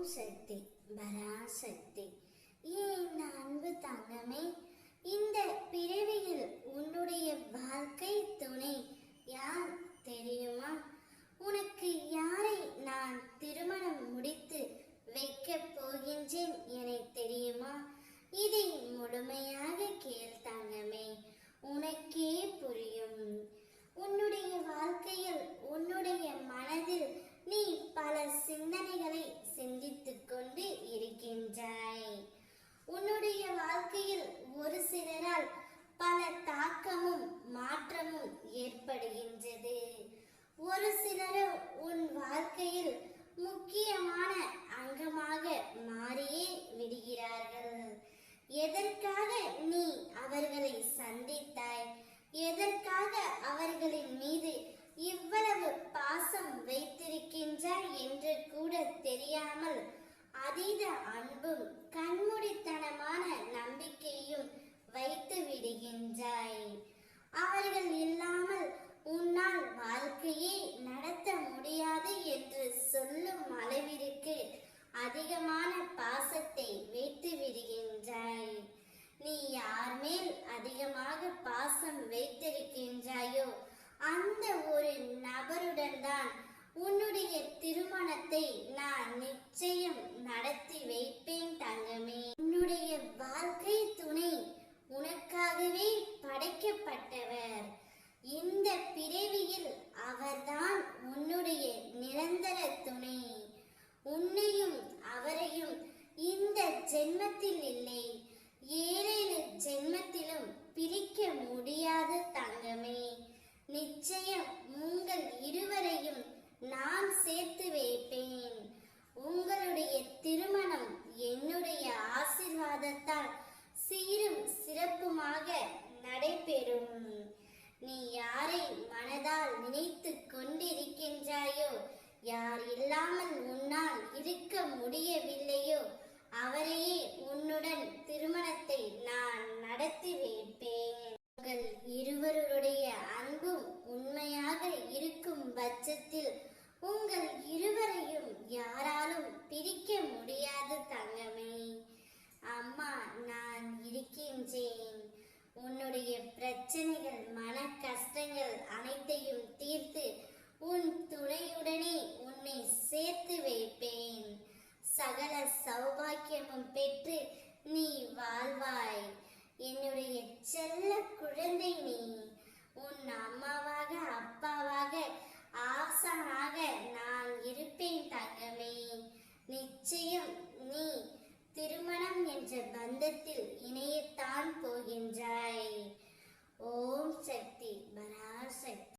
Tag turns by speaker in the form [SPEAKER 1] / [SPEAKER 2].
[SPEAKER 1] ஓம் சக்தி பராசக்தி. ஏன் அன்பு தங்கமே? இந்த பிறவியில் உன்னுடைய வாழ்க்கை துணை யார் தெரியுமா? உனக்கு யாரை நான் திருமணம் முடித்து வைக்கப் போகின்றேன் என தெரியுமா? இதை முழுமையாக கேள் தங்கமே உனக்கே புரியும் உன்னுடைய வாழ்க்கையில் உன்னுடைய மனதில் நீ பல சிந்தனைகளை சிந்தித்துக் கொண்டு இருக்கின்றாய் உன்னுடைய வாழ்க்கையில் ஒரு சிலரால் பல தாக்கமும் மாற்றமும் ஏற்படுகின்றது ஒரு சிலர் உன் வாழ்க்கையில் முக்கியமான அங்கமாக மாறியே விடுகிறார்கள். எதற்காக நீ அவர்களை சந்தித்தாய்? எதற்காக அவர்களின் மீது இவ்வளவு பாசம் வைத்திருக்கின்றாய் என்று கூட தெரியாமல் அதீத அன்பும் கண்மூடித்தனமான நம்பிக்கையும் வைத்து விடுகின்றாய். அவர்கள் இல்லாமல் உன்னால் வாழ்க்கையே நடத்த முடியாது என்று சொல்லும் அளவிற்கு அதிகமான பாசத்தை வைத்து விடுகின்றாய் நீ யார் மேல் அதிகமாக பாசம் வைத்திருக்கின்றாயோ அந்த ஒரு நபருடன் தான் உன்னுடைய திருமணத்தை நான் நிச்சயம் நடத்தி வைப்பேன் தங்கமே உன்னுடைய வாழ்க்கை துணை உனக்காகவே படைக்கப்பட்டவர் இந்த பிறவியில் அவர்தான் உன்னுடைய நிரந்தர துணை உன்னையும் அவரையும் இந்த ஜென்மத்தில் இல்லை ஏழேழு ஜென்மத்திலும் பிரிக்க முடியாது தங்கமே நிச்சயம் உங்கள் இருவரையும் நான் சேர்த்து வைப்பேன். உங்களுடைய திருமணம் என்னுடைய ஆசிர்வாதத்தால் சீரும் சிறப்புமாக நடைபெறும். நீ யாரை மனதால் நினைத்து கொண்டிருக்கின்றாயோ யார் இல்லாமல் உன்னால் இருக்க முடியவில்லை. பிரிக்க முடியாது தங்கமே. அம்மா நான் இருக்கின்றேன். உன்னுடைய பிரச்சனைகள் மன கஷ்டங்கள் அனைத்தையும் தீர்த்து உன் துணையுடனே உன்னை சேர்த்து வைப்பேன். சகல சௌபாக்கியமும் பெற்று நீ வாழ்வாய். என்னுடைய செல்ல குழந்தை நீ.